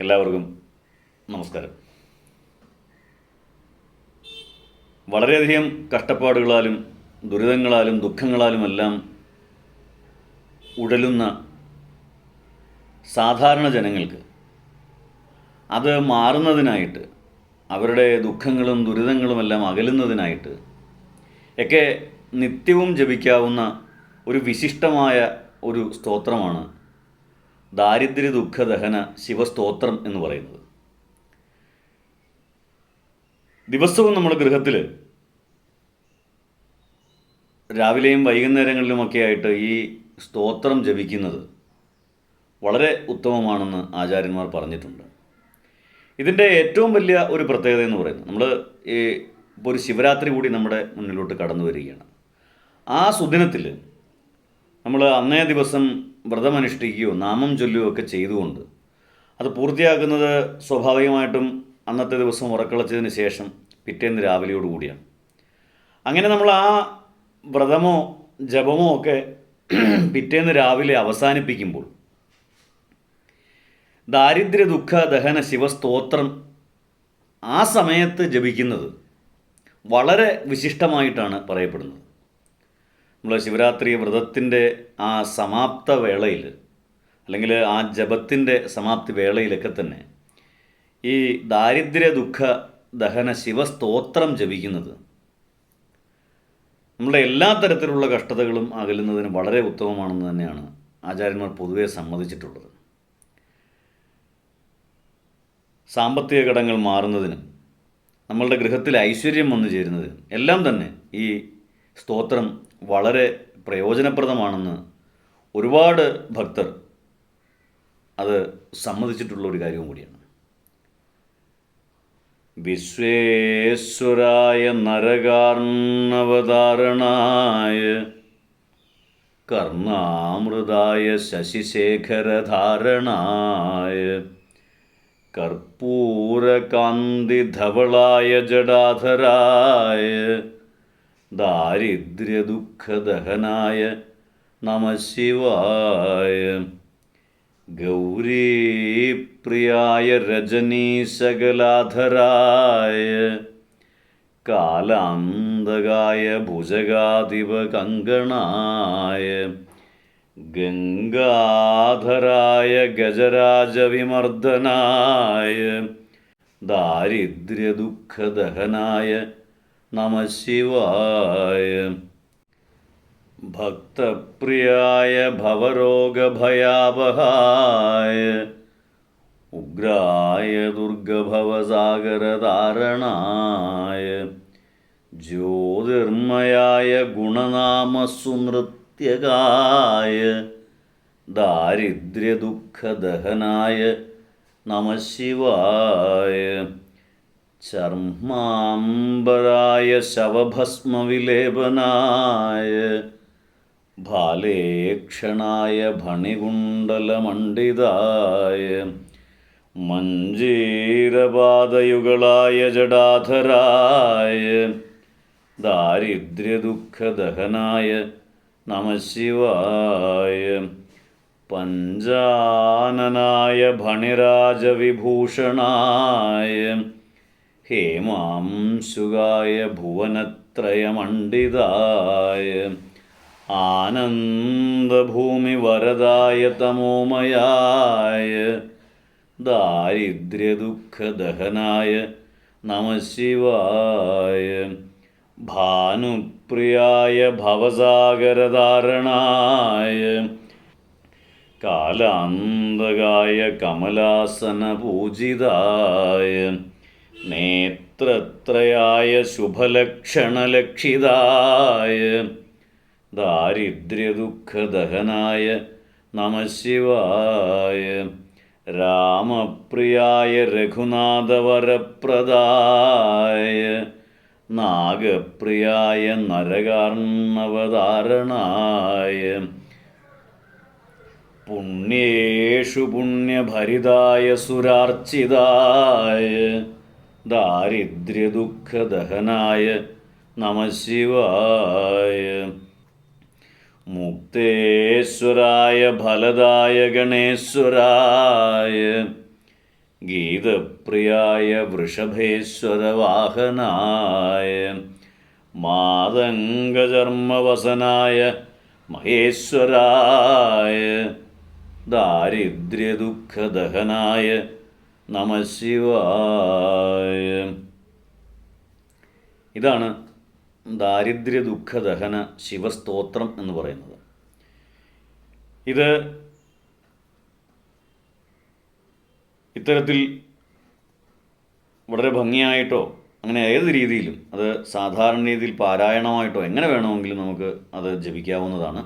എല്ലാവർക്കും നമസ്കാരം. വളരെയധികം കഷ്ടപ്പാടുകളാലും ദുരിതങ്ങളാലും ദുഃഖങ്ങളാലും എല്ലാം ഉഴലുന്ന സാധാരണ ജനങ്ങൾക്ക് അത് മാറുന്നതിനായിട്ട് അവരുടെ ദുഃഖങ്ങളും ദുരിതങ്ങളുമെല്ലാം അകലുന്നതിനായിട്ട് ഒക്കെ നിത്യവും ജപിക്കാവുന്ന ഒരു വിശിഷ്ടമായ ഒരു സ്തോത്രമാണ് ദാരിദ്ര്യ ദുഃഖദഹന ശിവസ്തോത്രം എന്ന് പറയുന്നത്. ദിവസവും നമ്മൾ ഗൃഹത്തിൽ രാവിലെയും വൈകുന്നേരങ്ങളിലുമൊക്കെ ആയിട്ട് ഈ സ്തോത്രം ജപിക്കുന്നത് വളരെ ഉത്തമമാണെന്ന് ആചാര്യന്മാർ പറഞ്ഞിട്ടുണ്ട്. ഇതിന്റെ ഏറ്റവും വലിയ ഒരു പ്രത്യേകത എന്ന് പറയുന്നത് നമ്മൾ ഈ ഇപ്പോൾ ഒരു ശിവരാത്രി കൂടി നമ്മുടെ മുന്നിലോട്ട് കടന്നു വരികയാണ്. ആ സുദിനത്തിൽ നമ്മൾ അന്നേ ദിവസം വ്രതമനുഷ്ഠിക്കുകയോ നാമം ചൊല്ലുകയോ ഒക്കെ ചെയ്തുകൊണ്ട് അത് പൂർത്തിയാക്കുന്നത് സ്വാഭാവികമായിട്ടും അന്നത്തെ ദിവസം ഉറക്കളച്ചതിന് ശേഷം പിറ്റേന്ന് രാവിലെയോടുകൂടിയാണ് അങ്ങനെ നമ്മൾ ആ വ്രതമോ ജപമോ ഒക്കെ പിറ്റേന്ന് രാവിലെ അവസാനിപ്പിക്കുമ്പോൾ ദാരിദ്ര്യ ദുഃഖ ദഹന ശിവസ്തോത്രം ആ സമയത്ത് ജപിക്കുന്നത് വളരെ വിശിഷ്ടമായിട്ടാണ് പറയപ്പെടുന്നത്. നമ്മൾ ശിവരാത്രി വ്രതത്തിന്റെ ആ സമാപ്ത വേളയിൽ അല്ലെങ്കിൽ ആ ജപത്തിന്റെ സമാപ്തി വേളയിലൊക്കെ തന്നെ ഈ ദാരിദ്ര്യ ദുഃഖ ദഹന ശിവസ്തോത്രം ജപിക്കുന്നത് നമ്മുടെ എല്ലാ തരത്തിലുള്ള കഷ്ടതകളും അകലുന്നതിന് വളരെ ഉത്തമമാണെന്ന് തന്നെയാണ് ആചാര്യന്മാർ പൊതുവെ സമ്മതിച്ചിട്ടുള്ളത്. സാമ്പത്തിക കടങ്ങൾ മാറുന്നതിനും നമ്മളുടെ ഗൃഹത്തിൽ ഐശ്വര്യം വന്നു ചേരുന്നതിനും എല്ലാം തന്നെ ഈ സ്തോത്രം വളരെ പ്രയോജനപ്രദമാണെന്ന് ഒരുപാട് ഭക്തർ അത് സമ്മതിച്ചിട്ടുള്ള ഒരു കാര്യവും കൂടിയാണ്. വിശ്വേശ്വരായ നരകാർണവതാരണായ കർണാമൃതായ ശശിശേഖരധാരണായ കർപ്പൂരകാന്തിധവളായ ജടാധരായ ദാരിദ്ര്യദുഃഖദഹനായ നമ ശിവായ ഗൗരീപ്രിയായ രജനീശകലാധരായ. കാലാന്തകായ ഭുജഗാധിപകങ്കണായ. ഗംഗാധരായ ഗജരാജവിമർദ്ദനായ. ദാരിദ്ര്യദുഃഖദഹനായ നമ ശിവായ ഭക്തപ്രിയായ ഭവരോഗഭയാവഹായ ഉഗ്രായ ദുർഗഭവസാഗരധാരണായ. ജ്യോതിർമയായ ഗുണനാമസുനൃത്യകായ. ദാരിദ്ര്യദുഃഖദഹനായ നമ ശിവായ ചർമാംബരായ ശവഭസ്മവിലേപനായ ഭാലേക്ഷണായ ഭണികുണ്ടലമണ്ഡിതായ മഞ്ജീരപാതയുകളായ ജടാധരായ ദാരിദ്ര്യദുഃഖദഹനായ നമശിവായ പഞ്ചാനനായ ഭണിരാജവിഭൂഷണായ ഹേമാംശുകായ ഭുവനത്രയമണ്ഡിതായ. ആനന്ദഭൂമിവരദായ തമോമയായ. ദാരിദ്ര്യദുഃഖദഹനായ നമ ശിവായ ഭാനുപ്രിയായ ഭവസാഗരധാരണായ. കാലാന്തകായ കമലാസനപൂജിതായ. നേത്രത്രയായ ശുഭലക്ഷണലക്ഷിതായ ദാരിദ്ര്യദുഃഖദഹനായ നമ ശിവായ രാമപ്രിയായ രഘുനാഥവരപ്രദായ നാഗപ്രിയായ നരകാർണവതാരണായ പുണ്യേഷു പുണ്യഭരിതായ സുരാർച്ചിതായ ദാരിദ്ര്യദുഃഖദഹനായ നമ ശിവായ മുക്തേശ്വരായ ഫലദായ ഗണേശ്വരായ. ഗീതപ്രിയായ വൃഷഭേശ്വരവാഹനായ. മാതംഗചർമ്മവസനായ മഹേശ്വരായ. ദാരിദ്ര്യദുഃഖദഹനായ നമശിവായ ഇതാണ് ദാരിദ്ര്യ ദുഃഖദഹന ശിവസ്തോത്രം എന്ന് പറയുന്നത്. ഇത് ഇത്തരത്തിൽ വളരെ ഭംഗിയായിട്ടോ അങ്ങനെ ഏത് രീതിയിലും അത് സാധാരണ രീതിയിൽ പാരായണമായിട്ടോ എങ്ങനെ വേണമെങ്കിലും നമുക്ക് അത് ജപിക്കാവുന്നതാണ്.